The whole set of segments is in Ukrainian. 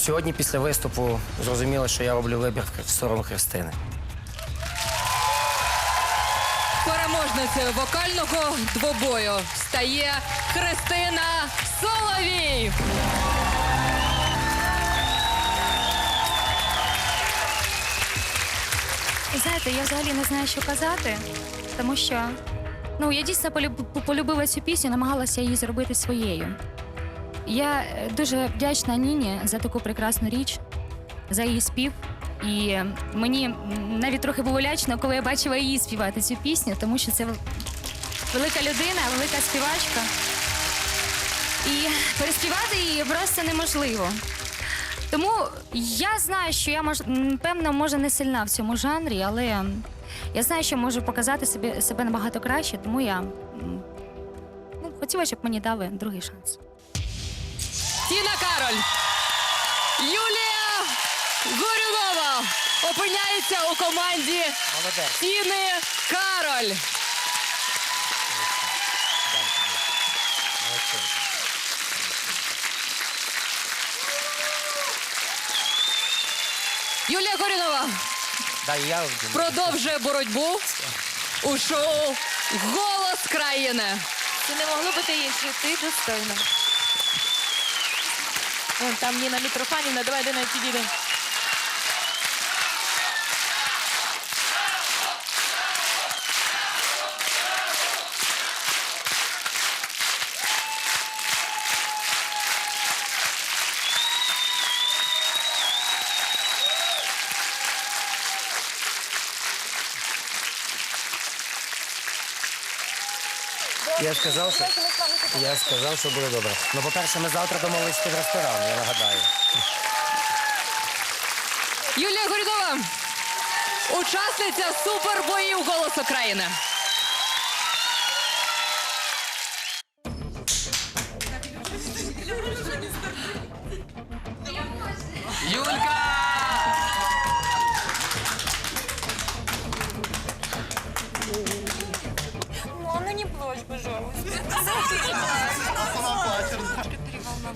Сьогодні після виступу зрозуміло, що я роблю вибір в сторону Христини. Переможницею вокального двобою стає Христина Соловій. І знаєте, я взагалі не знаю, що казати, тому що ну, я дійсно полюб- полюбила цю пісню, намагалася її зробити своєю. Я дуже вдячна Ніні за таку прекрасну річ, за її спів. І мені навіть трохи було лячно, коли я бачила її співати цю пісню, тому що це велика людина, велика співачка. І переспівати її просто неможливо. Тому я знаю, що я мож, певно, може не сильна в цьому жанрі, але я знаю, що можу показати себе, себе набагато краще, тому я ну, хотіла, щоб мені дали другий шанс. Тіна Кароль. Юлія Горюнова опиняється у команді Молодець. Тіни Кароль. Юлія Горюнова Да, я продовжує боротьбу у шоу Голос країни. Це не могло бути інше. Ти достойна. Вон там Ніна Мітрофанівна, давай Дина, неї Я ж казав, що я сказав, що буде добре. Ну, по-перше, ми завтра домовились в ресторан, я нагадаю. Юлія Горюнова, учасниця супербоїв Голос України.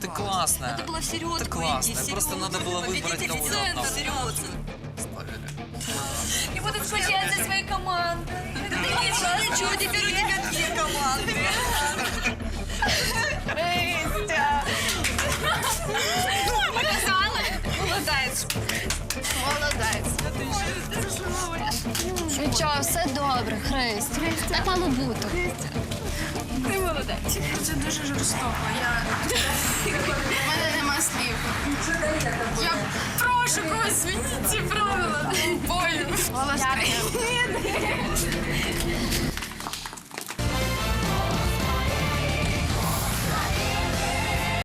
Ты классная. Надо было в середку Ты классная. идти, Просто середку. надо было выбрать Победитель кого-то центр, одного. середку. И будут скучать за своей командой. Ты что, теперь у тебя две команды. Показала? Молодець. Молодець. Нічого, все добре, Христ. Так мало бути. Ти молодець. Це дуже жорстоко. Я... У мене нема слів. Я прошу когось змініть ці правила бою. Голос країни.